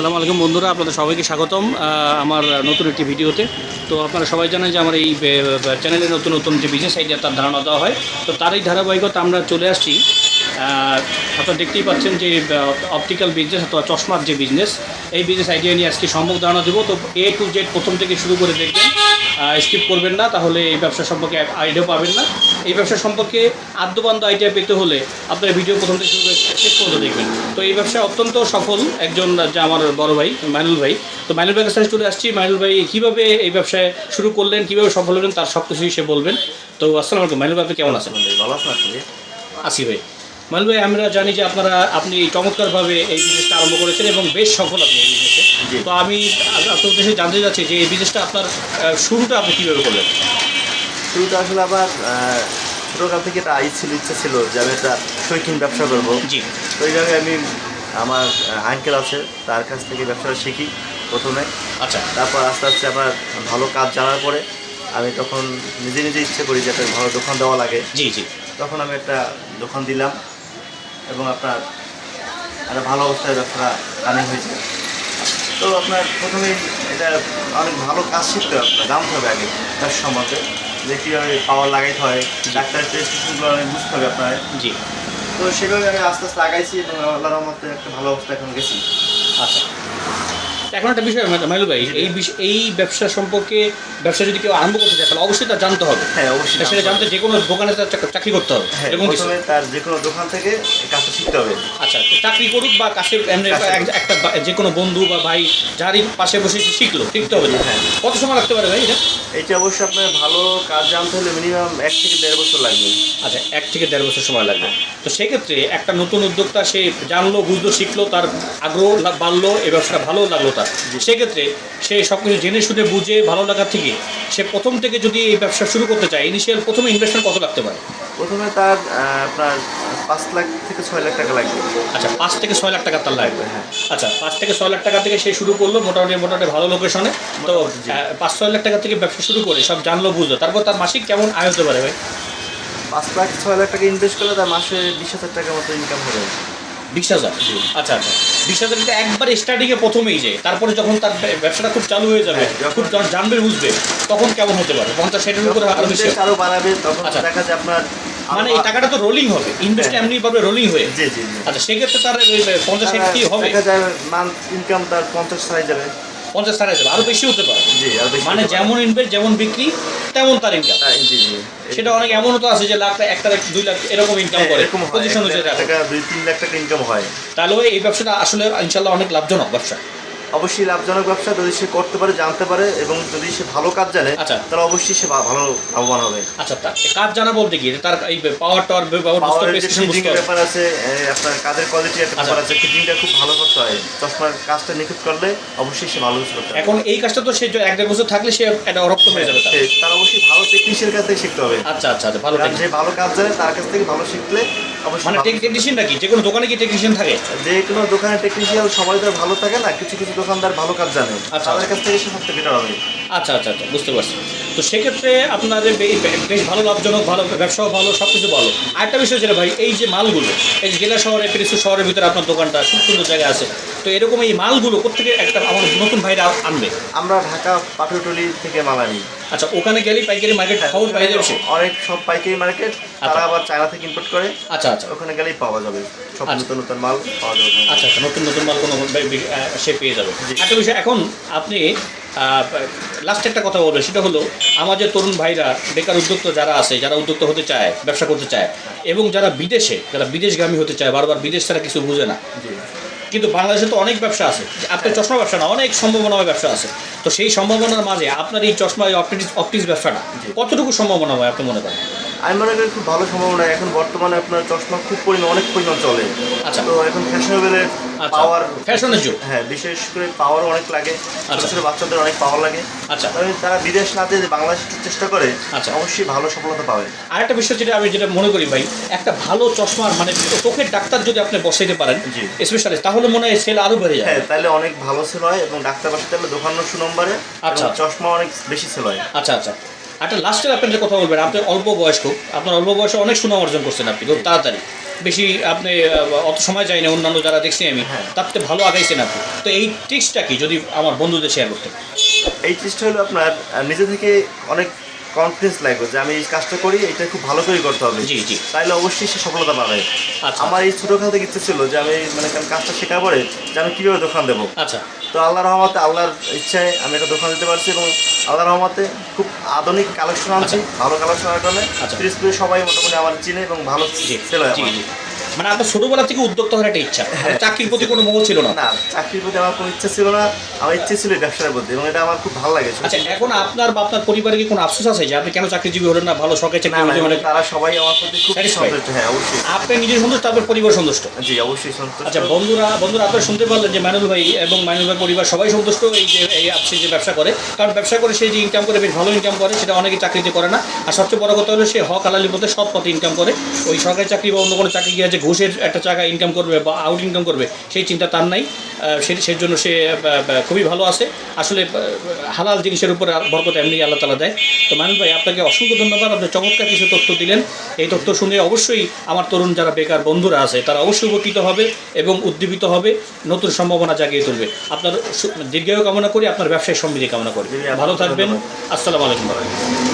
আসসালামু আলাইকুম বন্ধুরা, আপনাদের সবাইকে স্বাগতম আমার নতুন একটি ভিডিওতে। তো আপনারা সবাই জানেন যে আমার এই চ্যানেলে নতুন নতুন যে বিজনেস আইডিয়া তার ধারণা দেওয়া হয়। তো তার এই ধারাবাহিকতা আমরা চলে আসছি। আপনারা দেখতেই পাচ্ছেন যে অপটিক্যাল বিজনেস অথবা চশমার যে বিজনেস এই বিজনেস আইডিয়া নিয়ে আজকে সম্ভব ধারণা দেবো। তো এ টু জেড প্রথম থেকে শুরু করে দেখবেন। স্কিপ করবেন না তাহলে এই ব্যবসা সম্পর্কে আইডিয়া পাবেন না। এই ব্যবসা সম্পর্কে আদ্যবান্ধ আইডিয়া পেতে হলে আপনার ভিডিও প্রথম থেকে শুরু করে শেষ পর্যন্ত দেখবেন। তো এই ব্যবসা অত্যন্ত সফল একজন যে আমার বড় ভাই মাইনুল ভাই। তো মাইনুল ভাইয়ের কাছে চলে আসছি। মাইনুল ভাই কীভাবে এই ব্যবসায় শুরু করলেন কীভাবে সফল হলেন তার সব কিছুই সে বলবেন। তো আসসালামু আলাইকুম মাইনুল ভাই আপনি কেমন আছেন? ভালো আছেন আসি ভাই। মাইনুল ভাই আমরা জানি যে আপনারা আপনি চমৎকারভাবে এই বিজনেসটা আরম্ভ করেছেন এবং বেশ সফল আপনি এই বিজনেসে। তো আমি আপনার উদ্দেশ্যে জানতে চাচ্ছি যে এই বিজনেসটা আপনার শুরুটা আপনি কীভাবে করলেন? শুরুটা আসলে আবার ছোটোকাল থেকে একটা আই ছিল ইচ্ছা ছিল যে আমি একটা শৈখিন ব্যবসা করব। জি। তো এইভাবে আমি আমার আঙ্কেল আছে তার কাছ থেকে ব্যবসাটা শিখি প্রথমে। আচ্ছা। তারপর আস্তে আস্তে আমার ভালো কাজ জানার পরে আমি তখন নিজে নিজে ইচ্ছে করি যে একটা ভালো দোকান দেওয়া লাগে। জি জি। তখন আমি একটা দোকান দিলাম এবং আপনার একটা ভালো অবস্থায় ব্যবসাটা রানিং হয়েছে। তো আপনার প্রথমেই এটা অনেক ভালো কাজ শিখতে হবে আপনার জানতে হবে আগে তার সম্বন্ধে। যে কীভাবে পাওয়ার লাগাইতে হয় ডাক্তারের প্রেসক্রিপশনগুলো অনেক বুঝতে হবে আপনার। জি। তো সেভাবে আমি আস্তে আস্তে লাগাইছি এবং আল্লাহর রহমতে একটা ভালো অবস্থা এখন গেছি। আচ্ছা। এখন একটা বিষয় মাইলু ভাই এই এই ব্যবসা সম্পর্কে ব্যবসা যদি কেউ আরম্ভ করতে চায় তাহলে অবশ্যই তার জানতে হবে। হ্যাঁ অবশ্যই সেটা জানতে যে কোনো দোকানে তার চাকরি করতে হবে হ্যাঁ এরকম তার যে কোনো দোকান থেকে কাজটা শিখতে হবে। আচ্ছা চাকরি করুক বা কাছে এমনি একটা যে কোনো বন্ধু বা ভাই যারই পাশে বসে শিখলো শিখতে হবে। হ্যাঁ। কত সময় লাগতে পারে ভাই এটা? এটা অবশ্যই আপনার ভালো কাজ জানতে হলে মিনিমাম এক থেকে দেড় বছর লাগবে। আচ্ছা এক থেকে দেড় বছর সময় লাগবে। তো সেক্ষেত্রে একটা নতুন উদ্যোক্তা সে জানলো বুঝলো শিখলো তার আগ্রহ বাড়লো এই ব্যবসাটা ভালো লাগল তার সেক্ষেত্রে সে সব কিছু জেনে শুনে বুঝে ভালো লাগার থেকে সে প্রথম থেকে যদি এই ব্যবসা শুরু করতে চায় ইনিশিয়াল প্রথমে ইনভেস্টমেন্ট কত লাগতে পারে? প্রথমে তার আপনার পাঁচ লাখ থেকে ছয় লাখ টাকা লাগবে। আচ্ছা পাঁচ থেকে ছয় লাখ টাকা তার লাগবে। হ্যাঁ। আচ্ছা পাঁচ থেকে ছয় লাখ টাকা থেকে সে শুরু করল মোটামুটি মোটামুটি ভালো লোকেশনে তো পাঁচ ছয় লাখ টাকা থেকে ব্যবসা শুরু করে সব জানলো বুঝলো। তারপর তার মাসিক কেমন আয় হতে পারে ভাই? পাঁচ লাখ ছয় লাখ টাকা ইনভেস্ট করলে তার মাসে বিশ হাজার টাকার মতো ইনকাম হবে। বিশ হাজার আচ্ছা আচ্ছা। বিশ হাজার কিন্তু একবার স্টার্টিংয়ে প্রথমেই যায় তারপরে যখন তার ব্যবসাটা খুব চালু হয়ে যাবে হ্যাঁ, খুব জানবে বুঝবে তখন কেমন হতে পারে? পঞ্চাশ ষাটের উপরে আরও বেশি আরও বাড়াবে তখন আচ্ছা। দেখা যায় আপনার মানে এই টাকাটা তো রোলিং হবে ইনভেস্ট। এমনি ভাবে রোলিং হয়ে জি জি আচ্ছা সেক্ষেত্রে তার পঞ্চাশ ষাট কি হবে? মান্থ ইনকাম তার পঞ্চাশ হয়ে যাবে। পঞ্চাশ ষাট হাজার আরও বেশি হতে পারে। মানে যেমন ইনভেস্ট যেমন বিক্রি তেমন তার ইনকাম সেটা অনেক এমনও তো আছে যে লাখ এক একটা লাখ, দুই লাখ এরকম ইনকাম হ্যাঁ, করে পজিশন অনুযায়ী দুই তিন লাখ টাকা ইনকাম হয়। তাহলে এই ব্যবসাটা আসলে ইনশাল্লাহ অনেক লাভজনক ব্যবসা। অবশ্যই লাভজনক ব্যবসা যদি সে করতে পারে জানতে পারে এবং যদি সে ভালো কাজ জানে আচ্ছা। তাহলে অবশ্যই সে ভালো লাভবান হবে। আচ্ছা তার কাজ জানা বলতে কি? তার এই পাওয়ার টাওয়ার ব্যাপার আছে আপনার কাজের কোয়ালিটি একটা আচ্ছা। ব্যাপার আছে ফিটিংটা খুব ভালো করতে হয়। চশমার কাজটা নিখুঁত করলে অবশ্যই সে ভালো কিছু করতে এখন এই কাজটা তো সে এক দেড় বছর থাকলে সে একটা অরক্ত হয়ে যাবে তার। অবশ্যই ভালো টেকনিশিয়ানের কাছ থেকে শিখতে হবে। আচ্ছা আচ্ছা আচ্ছা ভালো যে ভালো কাজ জানে তার কাছ থেকে ভালো শিখলে অবশ্যই মানে ভালো- টেকনিশিয়ান নাকি যে কোনো দোকানে কি টেকনিশিয়ান থাকে? যে কোনো দোকানের টেকনিশিয়ান সবাই তো ভালো থাকে না কিছু কিছু দোকানদার ভালো কাজ জানে। আচ্ছা। তাদের কাছ থেকে সে থেকে বেটার হবে। আচ্ছা আচ্ছা আচ্ছা বুঝতে পারছি। তো সেক্ষেত্রে আপনার বেশ ভালো লাভজনক ভালো ব্যবসাও ভালো সব কিছু ভালো। আরেকটা বিষয় যেটা ভাই এই যে মালগুলো এই জেলা শহরে কিছু শহরের ভিতরে আপনার দোকানটা খুব সুন্দর জায়গায় আছে। তো এরকম এই মালগুলো কোথেকে একটা আমার নতুন ভাইরা আনবে? আমরা ঢাকা পাটুটলি থেকে মাল আনি। আচ্ছা ওখানে গেলেই পাইকারি মার্কেট খবর পাই যাবে? অনেক সব পাইকারি মার্কেট তারা আচ্ছা। আবার চায়না থেকে ইম্পোর্ট করে আচ্ছা আচ্ছা ওখানে গেলেই পাওয়া যাবে সব আচ্ছা। নতুন নতুন মাল পাওয়া যাবে আচ্ছা আচ্ছা নতুন নতুন মাল কোনো সে পেয়ে যাবে। একটা বিষয় এখন আপনি লাস্ট একটা কথা বলবেন সেটা হলো আমাদের তরুণ ভাইরা বেকার উদ্যোক্তা যারা আছে যারা উদ্যোক্তা হতে চায় ব্যবসা করতে চায় এবং যারা বিদেশে যারা বিদেশগামী হতে চায় বারবার বিদেশ ছাড়া কিছু বুঝে না কিন্তু বাংলাদেশে তো অনেক ব্যবসা আছে। আপনার চশমা ব্যবসা না অনেক সম্ভাবনাময় ব্যবসা আছে। তো সেই সম্ভাবনার মাঝে আপনার এই চশমা এই অপটিক্স অপটিক্স ব্যবসাটা। কতটুকু সম্ভাবনাময় আপনি মনে করেন? আমি মনে করি খুব ভালো সম্ভাবনা। এখন বর্তমানে আপনার চশমা খুব পরিমাণ অনেক পরিমাণ চলে। আচ্ছা। তো এখন ফ্যাশনেবলের পাওয়ার ফ্যাশনের যুগ। হ্যাঁ বিশেষ করে পাওয়ার অনেক লাগে। ছোট আচ্ছা। ছোট বাচ্চাদের অনেক পাওয়ার লাগে। আচ্ছা। তবে তারা বিদেশ না যেয়ে বাংলাদেশ চেষ্টা করে আচ্ছা। অবশ্যই ভালো সফলতা পাবে। আরেকটা বিষয় যেটা আমি যেটা মনে করি ভাই একটা ভালো চশমার মানে চোখের ডাক্তার যদি আপনি বসাইতে পারেন জি। স্পেশালিস্ট তাহলে মনে হয় সেল আরও বেড়ে যায় হ্যাঁ তাহলে অনেক ভালো সেল হয় এবং ডাক্তার বাসাতে হলে দোকানও সুনম্বরে আচ্ছা। চশমা অনেক বেশি সেল হয়। আচ্ছা আচ্ছা। একটা লাস্টের আপনি একটা কথা বলবেন আপনি অল্প বয়স্ক আপনার অল্প বয়সে অনেক সুনাম অর্জন করছেন আপনি খুব তাড়াতাড়ি। বেশি আপনি অত সময় যায় না অন্যান্য যারা দেখছি আমি হ্যাঁ। তার থেকে ভালো আগাইছেন আপনি। তো এই ট্রিক্সটা কি যদি আমার বন্ধুদের শেয়ার করতেন? এই চেষ্টা হলো আপনার নিজে থেকে অনেক কনফিডেন্স লাগবে যে আমি এই কাজটা করি এটা খুব ভালো করে করতে হবে। জি, জি। তাহলে অবশ্যই সে সফলতা পাবে। আচ্ছা। আমার এই ছোটোখাটো থেকে ইচ্ছে ছিল যে আমি মানে কাজটা শেখার পরে যে আমি কীভাবে দোকান দেবো। আচ্ছা। তো আল্লাহ রহমতে আল্লাহর ইচ্ছায় আমি একটা দোকান দিতে পারছি এবং আল্লাহ রহমতে খুব আধুনিক কালেকশন আনছি ভালো কালেকশন আনার কারণে। আচ্ছা। সবাই মোটামুটি আমার চিনে এবং ভালো সেল হয় মানে আপনার ছোটবেলা থেকে উদ্যোক্তা হওয়ার একটা ইচ্ছা। মানে চাকরির প্রতি কোনো মোহ ছিল না। না চাকরির প্রতি আমার কোনো ইচ্ছা ছিল না। আমার ইচ্ছে ছিল ব্যবসার প্রতি এবং এটা আমার খুব ভালো লাগে। আচ্ছা এখন আপনার বা আপনার পরিবারে কি কোনো আফসোস আছে যে আপনি কেন চাকরিজীবী হলেন না? ভালো না, চাকরি মানে তারা সবাই আমার প্রতি খুব সন্তুষ্ট হ্যাঁ অবশ্যই। আপনি নিজের সন্তুষ্ট আপনার পরিবার সন্তুষ্ট? জি অবশ্যই সন্তুষ্ট। আচ্ছা বন্ধুরা বন্ধুরা আপনারা শুনতে পারলেন যে মাইনুল ভাই এবং মাইনুল ভাই পরিবার সবাই সন্তুষ্ট এই যে এই আপসি যে ব্যবসা করে। কারণ ব্যবসা করে সে যে ইনকাম করে বেশ ভালো ইনকাম করে সেটা অনেকে চাকরিতে করে না। আর সবচেয়ে বড় কথা হলো সে হক আলালির মধ্যে সৎ পথে ইনকাম করে। ওই সরকারি চাকরি বা অন্য কোনো চাকরি গিয়ে ঘুষের একটা টাকা ইনকাম করবে বা আউট ইনকাম করবে সেই চিন্তা তার নাই। সে সেই জন্য সে খুবই ভালো আছে। আসলে হালাল জিনিসের উপরে বরকত এমনি আল্লাহ তালা দেয়। তো মাইনুল ভাই আপনাকে অসংখ্য ধন্যবাদ। আপনি চমৎকার কিছু তথ্য দিলেন। এই তথ্য শুনে অবশ্যই আমার তরুণ যারা বেকার বন্ধুরা আছে তারা অবশ্যই উপকৃত হবে এবং উদ্দীপিত হবে নতুন সম্ভাবনা জাগিয়ে তুলবে। আপনার দীর্ঘায়ু কামনা করি আপনার ব্যবসায় সমৃদ্ধি কামনা করি। ভালো থাকবেন। আসসালামু আলাইকুম।